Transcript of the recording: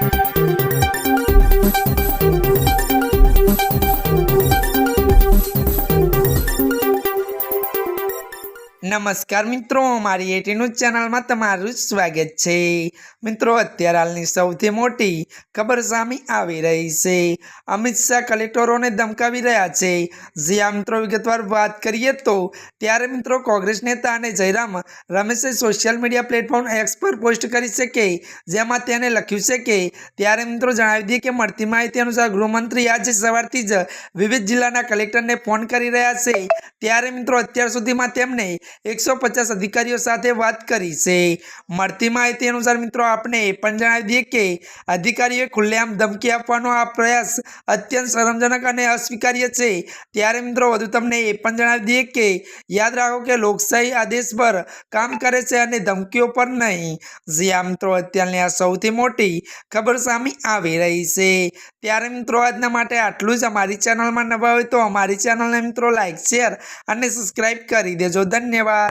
Thank you. નમસ્કાર મિત્રો, મારી એટી ન્યૂઝ ચેનલમાં તમારું સ્વાગત છે. મિત્રો, અત્યારે હાલની સૌથી મોટી ખબર સામે આવી રહી છે. અમિત શાહ કલેક્ટરોને ધમકાવી રહ્યા છે. જ્યાં મિત્રો, વિગતવાર વાત કરીએ તો ત્યારે મિત્રો કોંગ્રેસ નેતા અને જયરામ રમેશે સોશિયલ મીડિયા પ્લેટફોર્મ એક્સ પર પોસ્ટ કરી છે કે જેમાં તેને લખ્યું છે કે, ત્યારે મિત્રો જણાવી દઈએ કે મળતી માહિતી અનુસાર ગૃહમંત્રી આજે સવારથી જ વિવિધ જિલ્લાના કલેક્ટરને ફોન કરી રહ્યા છે. ત્યારે મિત્રો, અત્યાર સુધીમાં તેમને એકસો પચાસ અધિકારીઓ સાથે વાત કરી છે. મળતી માહિતી અનુસાર મિત્રો, આપણે એ પણ જણાવી દઈએ કે અધિકારીઓએ ખુલ્લેઆમ ધમકી આપવાનો આ પ્રયાસ અત્યંત શરમજનક અને અસ્વીકાર્ય છે. ત્યારે મિત્રો, વધુ તમને એ પણ જણાવી દઈએ કે યાદ રાખો કે લોકશાહી આદેશ પર કામ કરે છે અને ધમકીઓ પર નહીં. જ્યાં મિત્રો, અત્યારની આ સૌથી મોટી ખબર સામે આવી રહી છે. ત્યારે મિત્રો, આજના માટે આટલું જ. અમારી ચેનલમાં નવા હોય તો અમારી ચેનલને મિત્રો, લાઈક, શેર અને સબસ્ક્રાઈબ કરી દેજો. ધન્યવાદ. ধন্যবাদ